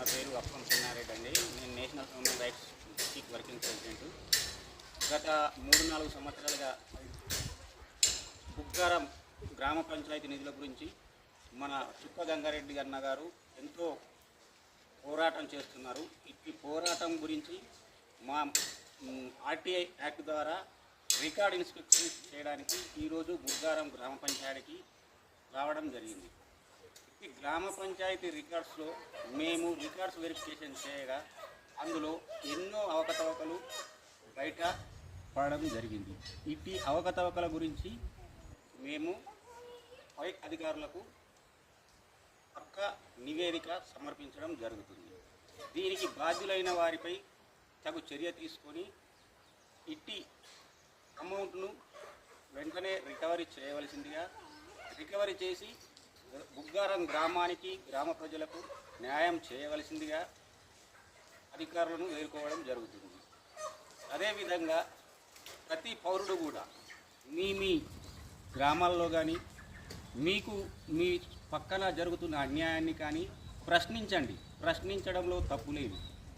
నా పేరు అప్పం చిన్నారెడ్డి అండి. నేను national human rights district working president. గత మూడు నాలుగు సంవత్సరాలుగా బుగ్గారం గ్రామ పంచాయతీ నిధుల గురించి మన చుక్క గంగారెడ్డి అన్న గారు ఎంతో పోరాటం చేస్తున్నారు. ఈ పోరాటం గురించి మా ఆర్టీఐ యాక్ట్ ద్వారా రికార్డ్ ఇన్స్పెక్షన్ చేయడానికి ఈరోజు బుగ్గారం గ్రామ పంచాయతీకి రావడం జరిగింది. ఈ గ్రామ పంచాయతీ రికార్డ్స్లో మేము రికార్డ్స్ వెరిఫికేషన్ చేయగా అందులో ఎన్నో అవకతవకలు బయట పడడం జరిగింది. ఇట్టి అవకతవకల గురించి మేము పై అధికారులకు పక్క నివేదిక సమర్పించడం జరుగుతుంది. దీనికి బాధ్యులైన వారిపై తగు చర్య తీసుకొని ఇట్టి అమౌంట్ను వెంటనే రికవరీ చేయవలసిందిగా రికవరీ చేసి బుగ్గారం గ్రామానికి గ్రామ ప్రజలకు న్యాయం చేయవలసిందిగా అధికారులను వేరుకోవడం జరుగుతుంది. అదేవిధంగా ప్రతి పౌరుడు కూడా మీ మీ గ్రామాల్లో కానీ మీకు మీ పక్కన జరుగుతున్న అన్యాయాన్ని కానీ ప్రశ్నించండి. ప్రశ్నించడంలో తప్పు లేదు.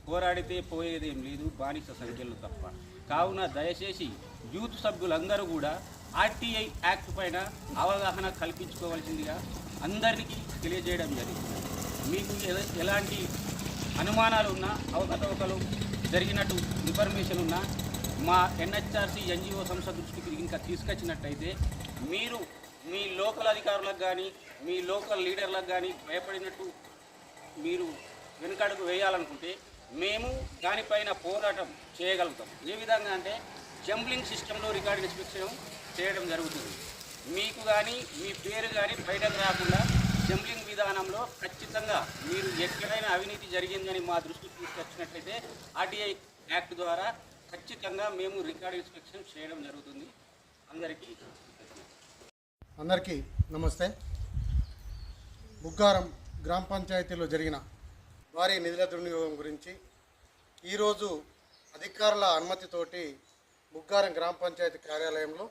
పోరాడితే పోయేదేం లేదు బానిస సంఖ్యలు తప్ప. కావున దయచేసి యూత్ సభ్యులందరూ కూడా ఆర్టీఐ యాక్ట్ పైన అవగాహన కల్పించుకోవాల్సిందిగా అందరికీ తెలియజేయడం జరిగింది. మీకు ఎలాంటి అనుమానాలు ఉన్నా అవకతవకలు జరిగినట్టు ఇన్ఫర్మేషన్ ఉన్నా మా ఎన్హెచ్ఆర్సీ ఎన్జిఓ సంస్థ దృష్టికి ఇంకా తీసుకొచ్చినట్టయితే మీరు మీ లోకల్ అధికారులకు కానీ మీ లోకల్ లీడర్లకు కానీ భయపడినట్టు మీరు వెనుకడుగు వేయాలనుకుంటే మేము దానిపైన పోరాటం చేయగలుగుతాం. ఏ విధంగా అంటే జంబ్లింగ్ సిస్టంలో రికార్డు ఇన్స్పెక్షన్ చేయడం జరుగుతుంది. మీకు కానీ మీ పేరు కానీ బయటకు రాకుండా జంబ్లింగ్ విధానంలో ఖచ్చితంగా మీరు ఎక్కడైనా అవినీతి జరిగిందని మా దృష్టికి తీసుకొచ్చినట్లయితే ఆర్టీఐ యాక్ట్ ద్వారా ఖచ్చితంగా మేము రికార్డ్ ఇన్స్పెక్షన్ చేయడం జరుగుతుంది. అందరికీ అందరికీ నమస్తే. బుగ్గారం గ్రామ పంచాయతీలో జరిగిన వారి నిధుల దుర్వినియోగం గురించి ఈరోజు అధికారుల అనుమతితోటి బుగ్గారం గ్రామ పంచాయతీ కార్యాలయంలో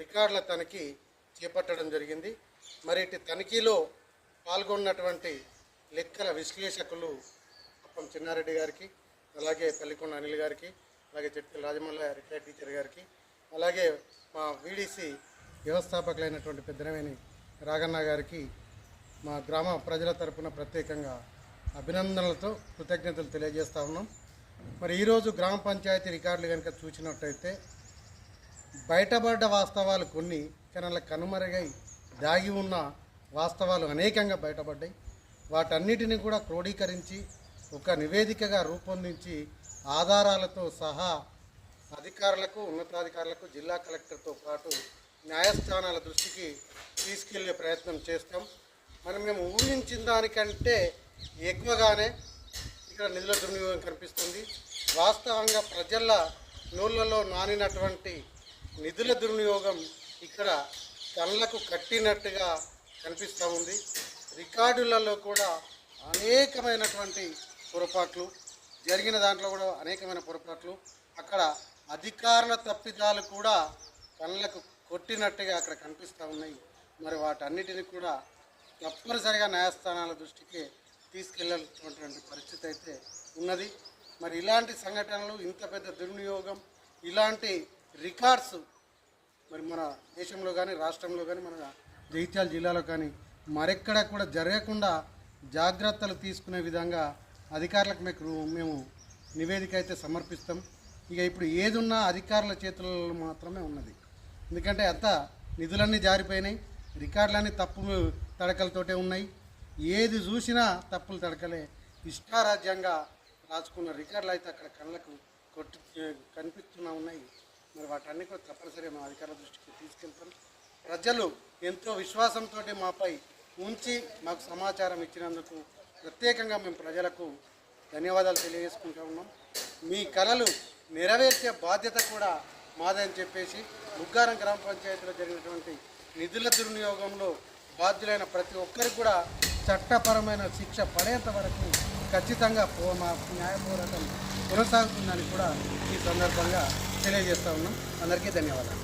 రికార్డుల తనిఖీ చేపట్టడం జరిగింది. మరి ఇటు తనిఖీలో పాల్గొన్నటువంటి లెక్కల విశ్లేషకులు అప్పం చిన్నారెడ్డి గారికి అలాగే పల్లికొండ అనిల్ గారికి అలాగే చెట్టు రాజమల్ల రిటైర్డ్ టీచర్ గారికి అలాగే మా వీడీసీ వ్యవస్థాపకులైనటువంటి పెద్దనవేని రాగన్న గారికి మా గ్రామ ప్రజల తరపున ప్రత్యేకంగా అభినందనలతో కృతజ్ఞతలు తెలియజేస్తా ఉన్నాం. మరి ఈరోజు గ్రామ పంచాయతీ రికార్డులు కనుక చూసినట్టయితే బయటపడ్డ వాస్తవాలు కొన్ని కానీ కనుమరుగై దాగి ఉన్న వాస్తవాలు అనేకంగా బయటపడ్డాయి. వాటన్నిటిని కూడా క్రోడీకరించి ఒక నివేదికగా రూపొందించి ఆధారాలతో సహా అధికారులకు ఉన్నతాధికారులకు జిల్లా కలెక్టర్తో పాటు న్యాయస్థానాల దృష్టికి తీసుకెళ్ళే ప్రయత్నం చేస్తాం. మనం మేము ఊహించిన దానికంటే ఎక్కువగానే ఇక్కడ నిధుల దుర్వినియోగం కనిపిస్తుంది. వాస్తవంగా ప్రజల నూళ్ళలో నానినటువంటి నిధుల దుర్వినియోగం ఇక్కడ కళ్ళకు కట్టినట్టుగా కనిపిస్తూ ఉంది. రికార్డులలో కూడా అనేకమైనటువంటి పొరపాట్లు జరిగిన దాంట్లో కూడా అనేకమైన పొరపాట్లు. అక్కడ అధికారుల తప్పిదాలు కూడా కళ్ళకు కొట్టినట్టుగా అక్కడ కనిపిస్తూ ఉన్నాయి. మరి వాటన్నిటిని కూడా తప్పనిసరిగా న్యాయస్థానాల దృష్టికి తీసుకెళ్ళాల్సినటువంటి పరిస్థితి అయితే ఉన్నది. మరి ఇలాంటి సంఘటనలు ఇంత పెద్ద దుర్వినియోగం ఇలాంటి రికార్డ్స్ మరి మన దేశంలో కానీ రాష్ట్రంలో కానీ మన జగిత్యాల జిల్లాలో కానీ మరెక్కడ కూడా జరగకుండా జాగ్రత్తలు తీసుకునే విధంగా అధికారులకు మీకు మేము నివేదిక అయితే సమర్పిస్తాం. ఇక ఇప్పుడు ఏదున్నా అధికారుల చేతులలో మాత్రమే ఉన్నది. ఎందుకంటే అంత నిధులన్నీ జారిపోయినాయి రికార్డులన్నీ తప్పు తడకలతోటే ఉన్నాయి. ఏది చూసినా తప్పులు తడకలే. ఇష్టారాజ్యంగా రాసుకున్న రికార్డులు అయితే అక్కడ కళ్ళకు కొట్టి కనిపిస్తున్నా ఉన్నాయి. మరి వాటన్ని కూడా తప్పనిసరిగా మా అధికారుల దృష్టికి తీసుకెళ్తాం. ప్రజలు ఎంతో విశ్వాసంతో మాపై ఉంచి మాకు సమాచారం ఇచ్చినందుకు ప్రత్యేకంగా మేము ప్రజలకు ధన్యవాదాలు తెలియజేసుకుంటూ ఉన్నాం. మీ కళలు నెరవేర్చే బాధ్యత కూడా మాదని చెప్పేసి ముగ్గారం గ్రామ పంచాయతీలో జరిగినటువంటి నిధుల దుర్వినియోగంలో బాధ్యులైన ప్రతి ఒక్కరికి కూడా చట్టపరమైన శిక్ష పడేంత వరకు ఖచ్చితంగా పో మా న్యాయ పోరాటం కొనసాగుతుందని కూడా ఈ సందర్భంగా తెలియజేస్తా ఉన్నాం. అందరికీ ధన్యవాదాలు.